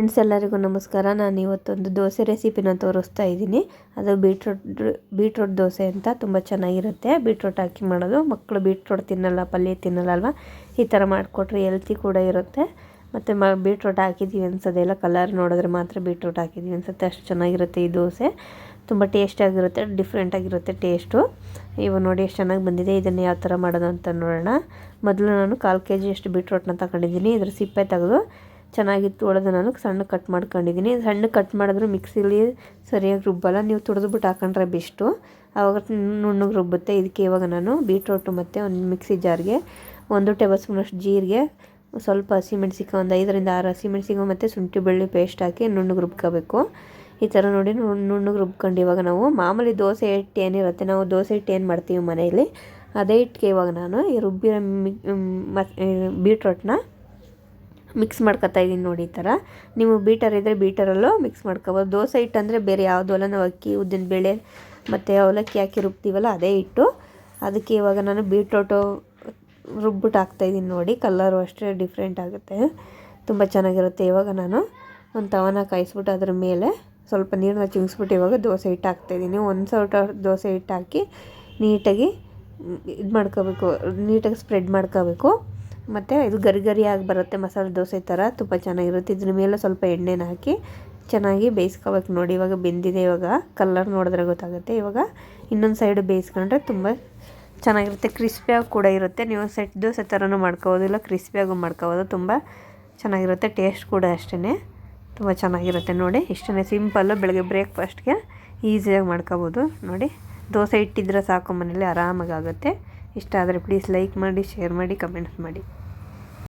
Friends ಎಲ್ಲರಿಗೂ ನಮಸ್ಕಾರ. ನಾನು ಇವತ್ತೊಂದು ದೋಸೆ ರೆಸಿಪಿನ ತೋರಿಸ್ತಾ ಇದ್ದೀನಿ. ಅದು ಬೀಟ್ರೋಟ್ ಬೀಟ್ರೋಟ್ ದೋಸೆ ಅಂತ ತುಂಬ ಚೆನ್ನಾಗಿರುತ್ತೆ. ಬೀಟ್ರೋಟ್ ಹಾಕಿ ಮಾಡೋದು. ಮಕ್ಕಳು ಬೀಟ್ರೋಟ್ ತಿನ್ನಲ್ಲ, ಪಲ್ಯ ತಿನ್ನಲ್ಲ ಅಲ್ವಾ ಈ ಥರ ಮಾಡಿಕೊಟ್ರೆ ಹೆಲ್ತಿ ಕೂಡ ಇರುತ್ತೆ. ಮತ್ತು ಮ ಬೀಟ್ರೋಟ್ ಹಾಕಿದ್ದೀವಿ ಅನ್ಸೋದೆಲ್ಲ ಕಲರ್ ನೋಡಿದ್ರೆ ಮಾತ್ರ ಬೀಟ್ರೋಟ್ ಹಾಕಿದ್ದೀವಿ ಅನ್ಸುತ್ತೆ. ಅಷ್ಟು ಚೆನ್ನಾಗಿರುತ್ತೆ ಈ ದೋಸೆ. ತುಂಬ ಟೇಸ್ಟಾಗಿರುತ್ತೆ ಡಿಫ್ರೆಂಟಾಗಿರುತ್ತೆ ಟೇಸ್ಟು ಇವಾಗ ನೋಡಿ ಎಷ್ಟು ಚೆನ್ನಾಗಿ ಬಂದಿದೆ. ಇದನ್ನು ಯಾವ ಥರ ಮಾಡೋದು ಅಂತ ನೋಡೋಣ. ಮೊದಲು ನಾನು ಕಾಲು ಕೆ ಜಿಯಷ್ಟು ಬೀಟ್ರೋಟ್ನ ತಗೊಂಡಿದ್ದೀನಿ. ಇದ್ರ ಸಿಪ್ಪೆ ತೆಗೆದು ಚೆನ್ನಾಗಿ ತೊಳೆದು ನಾನು ಸಣ್ಣ ಕಟ್ ಮಾಡ್ಕೊಂಡಿದ್ದೀನಿ. ಸಣ್ಣ ಕಟ್ ಮಾಡಿದ್ರು ಮಿಕ್ಸಿಲಿ ಸರಿಯಾಗಿ ರುಬ್ಬಲ್ಲ. ನೀವು ತುಳಿದ್ಬಿಟ್ಟು ಹಾಕೊಂಡ್ರೆ ಬೆಸ್ಟು. ಆವಾಗ ನುಣ್ಣಗೆ ರುಬ್ಬುತ್ತೆ. ಇದಕ್ಕೆ ಇವಾಗ ನಾನು ಬೀಟ್ರೋಟು ಮತ್ತು ಒಂದು ಮಿಕ್ಸಿ ಜಾರ್ಗೆ, ಒಂದು ಟೇಬಲ್ ಸ್ಪೂನಷ್ಟು ಜೀರಿಗೆ, ಸ್ವಲ್ಪ ಹಸಿಮೆಣ್ಸಿಕಾಯಿ ಒಂದು ಐದರಿಂದ ಆರು ಹಸಿಮೆಣ್ಸಿಕಾಯಿ ಮತ್ತು ಶುಂಠಿ ಬೆಳ್ಳಿ ಪೇಸ್ಟ್ ಹಾಕಿ ನುಣ್ಣಗೆ ರುಬ್ಕೋಬೇಕು. ಈ ಥರ ನೋಡಿ ನುಣ್ಣಗೆ ರುಬ್ಕೊಂಡು ಇವಾಗ ನಾವು ಮಾಮೂಲಿ ದೋಸೆ ಹಿಟ್ಟು ಏನಿರುತ್ತೆ, ನಾವು ದೋಸೆ ಹಿಟ್ಟು ಏನು ಮಾಡ್ತೀವಿ ಮನೆಯಲ್ಲಿ, ಅದೇ ಹಿಟ್ಟಿಗೆ ಇವಾಗ ನಾನು ಈ ರುಬ್ಬಿರೋ ಮಿ ಬೀಟ್ರೋಟ್ನ ಮಿಕ್ಸ್ ಮಾಡ್ಕೊತಾ ಇದ್ದೀನಿ ನೋಡಿ ಈ ಥರ ನೀವು ಬೀಟರ್ ಇದ್ದರೆ ಬೀಟರಲ್ಲೂ ಮಿಕ್ಸ್ ಮಾಡ್ಕೋಬೋದು. ದೋಸೆ ಹಿಟ್ಟು ಅಂದರೆ ಬೇರೆ ಯಾವುದೂ ಅಲ್ಲ. ನಾವು ಅಕ್ಕಿ, ಉದ್ದಿನ ಬೇಳೆ ಮತ್ತು ಅವಲಕ್ಕಿ ಹಾಕಿ ರುಬ್ತೀವಲ್ಲ, ಅದೇ ಹಿಟ್ಟು. ಅದಕ್ಕೆ ಇವಾಗ ನಾನು ಬೀಟ್ರೋಟು ರುಬ್ಬಿಟ್ಟು ಹಾಕ್ತಾಯಿದ್ದೀನಿ ನೋಡಿ. ಕಲ್ಲರು ಅಷ್ಟೇ ಡಿಫ್ರೆಂಟ್ ಆಗುತ್ತೆ. ತುಂಬ ಚೆನ್ನಾಗಿರುತ್ತೆ ಇವಾಗ ನಾನು. ಒಂದು ತವನ ಕಾಯಿಸ್ಬಿಟ್ಟು ಅದ್ರ ಮೇಲೆ ಸ್ವಲ್ಪ ನೀರನ್ನ ಚಿಂಗ್ಸ್ಬಿಟ್ಟು ಇವಾಗ ದೋಸೆ ಹಿಟ್ಟು ಹಾಕ್ತಾಯಿದ್ದೀನಿ ಒಂದು ಸೌಟ ದೋಸೆ ಹಿಟ್ಟು ಹಾಕಿ ನೀಟಾಗಿ ಇದು ಮಾಡ್ಕೋಬೇಕು, ನೀಟಾಗಿ ಸ್ಪ್ರೆಡ್ ಮಾಡ್ಕೋಬೇಕು. ಮತ್ತು ಇದು ಗರಿ ಗರಿಯಾಗಿ ಬರುತ್ತೆ, ಮಸಾಲೆ ದೋಸೆ ಥರ. ತುಂಬ ಚೆನ್ನಾಗಿರುತ್ತೆ. ಇದ್ರ ಮೇಲೆ ಸ್ವಲ್ಪ ಎಣ್ಣೆನ ಹಾಕಿ ಚೆನ್ನಾಗಿ ಬೇಯಿಸ್ಕೋಬೇಕು ನೋಡಿ. ಇವಾಗ ಬೆಂದಿದೆ ಇವಾಗ. ಕಲರ್ ನೋಡಿದ್ರೆ ಗೊತ್ತಾಗುತ್ತೆ. ಇವಾಗ ಇನ್ನೊಂದು ಸೈಡ್ ಬೇಯಿಸ್ಕೊಂಡ್ರೆ ತುಂಬ ಚೆನ್ನಾಗಿರುತ್ತೆ. ಕ್ರಿಸ್ಪಿಯಾಗಿ ಕೂಡ ಇರುತ್ತೆ. ನೀವು ಸೆಟ್ ದೋಸೆ ಥರನೂ ಮಾಡ್ಕೋಬೋದು, ಇಲ್ಲ ಕ್ರಿಸ್ಪಿಯಾಗೂ ಮಾಡ್ಕೋಬೋದು. ತುಂಬ ಚೆನ್ನಾಗಿರುತ್ತೆ. ಟೇಸ್ಟ್ ಕೂಡ ಅಷ್ಟೇ ತುಂಬ ಚೆನ್ನಾಗಿರುತ್ತೆ ನೋಡಿ. ಇಷ್ಟೇ ಸಿಂಪಲ್ಲು ಬೆಳಗ್ಗೆ ಬ್ರೇಕ್ಫಾಸ್ಟ್ಗೆ ಈಸಿಯಾಗಿ ಮಾಡ್ಕೋಬೋದು ನೋಡಿ. ದೋಸೆ ಇಟ್ಟಿದ್ರೆ ಸಾಕು ಮನೇಲಿ ಆರಾಮಾಗಿ ಆಗುತ್ತೆ. ಇಷ್ಟ ಆದರೆ ಪ್ಲೀಸ್ ಲೈಕ್ ಮಾಡಿ ಶೇರ್ ಮಾಡಿ ಕಮೆಂಟ್ಸ್ ಮಾಡಿ.